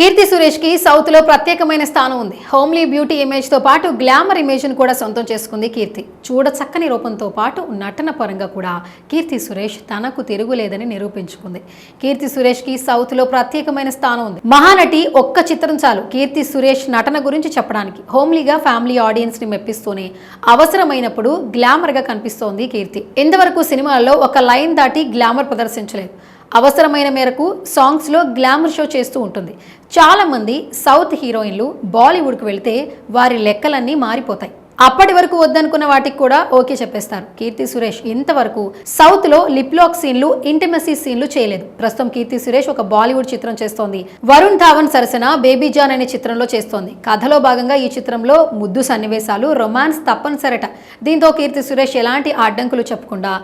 కీర్తి సురేష్కి సౌత్లో ప్రత్యేకమైన స్థానం ఉంది. హోమ్లీ బ్యూటీ ఇమేజ్తో పాటు గ్లామర్ ఇమేజ్ను కూడా సొంతం చేసుకుంది కీర్తి. చూడ చక్కని రూపంతో పాటు నటన పరంగా కూడా కీర్తి సురేష్ తనకు తిరుగులేదని నిరూపించుకుంది. కీర్తి సురేష్కి సౌత్లో ప్రత్యేకమైన స్థానం ఉంది. మహానటి ఒక్క చిత్రం చాలు కీర్తి సురేష్ నటన గురించి చెప్పడానికి. హోమ్లీగా ఫ్యామిలీ ఆడియన్స్ని మెప్పిస్తూనే అవసరమైనప్పుడు గ్లామర్గా కనిపిస్తోంది కీర్తి. ఇంతవరకు సినిమాల్లో ఒక లైన్ దాటి గ్లామర్ ప్రదర్శించలేదు. అవసరమైన మేరకు సాంగ్స్లో గ్లామర్ షో చేస్తూ ఉంటుంది. చాలామంది సౌత్ హీరోయిన్లు బాలీవుడ్కి వెళితే వారి లెక్కలన్నీ మారిపోతాయి. అప్పటి వరకు వద్దనుకున్న వాటికి కూడా ఓకే చెప్పేస్తారు. కీర్తి సురేష్ ఇంతవరకు సౌత్లో లిప్లాక్ సీన్లు ఇంటిమసీ సీన్లు చేయలేదు. ప్రస్తుతం కీర్తి సురేష్ ఒక బాలీవుడ్ చిత్రం చేస్తోంది. వరుణ్ ధావన్ సరసన బేబీ జాన్ అనే చిత్రంలో చేస్తోంది. కథలో భాగంగా ఈ చిత్రంలో ముద్దు సన్నివేశాలు రొమాన్స్ తప్పనిసరట. దీంతో కీర్తి సురేష్ ఎలాంటి అడ్డంకులు చెప్పకుండా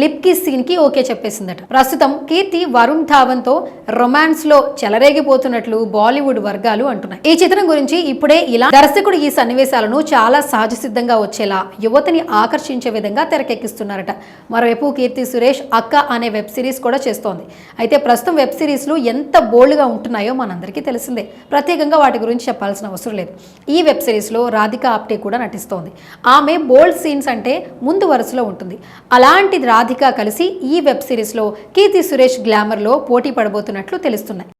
లిప్ కిస్ సీన్కి ఓకే చెప్పేసిందట. ప్రస్తుతం కీర్తి వరుణ్ ధావన్తో రొమాన్స్లో చెలరేగిపోతున్నట్లు బాలీవుడ్ వర్గాలు అంటున్నాయి. ఈ చిత్రం గురించి ఇప్పుడే ఇలా దర్శకుడు ఈ సన్నివేశాలను చాలా సహజ సిద్ధంగా వచ్చేలా యువతని ఆకర్షించే విధంగా తెరకెక్కిస్తున్నారట. మరోవైపు కీర్తి సురేష్ అక్క అనే వెబ్ సిరీస్ కూడా చేస్తోంది. అయితే ప్రస్తుతం వెబ్ సిరీస్లు ఎంత బోల్డ్గా ఉంటున్నాయో మనందరికీ తెలిసిందే. ప్రత్యేకంగా వాటి గురించి చెప్పాల్సిన అవసరం లేదు. ఈ వెబ్ సిరీస్లో రాధిక ఆప్టే కూడా నటిస్తోంది. ఆమె బోల్డ్ సీన్స్ అంటే ముందు వరుసలో ఉంటుంది. అలాంటి రాధిక కలిసి ఈ వెబ్ సిరీస్లో కీర్తి సురేష్ గ్లామర్లో పోటీ పడబోతున్నట్లు తెలుస్తున్నాయి.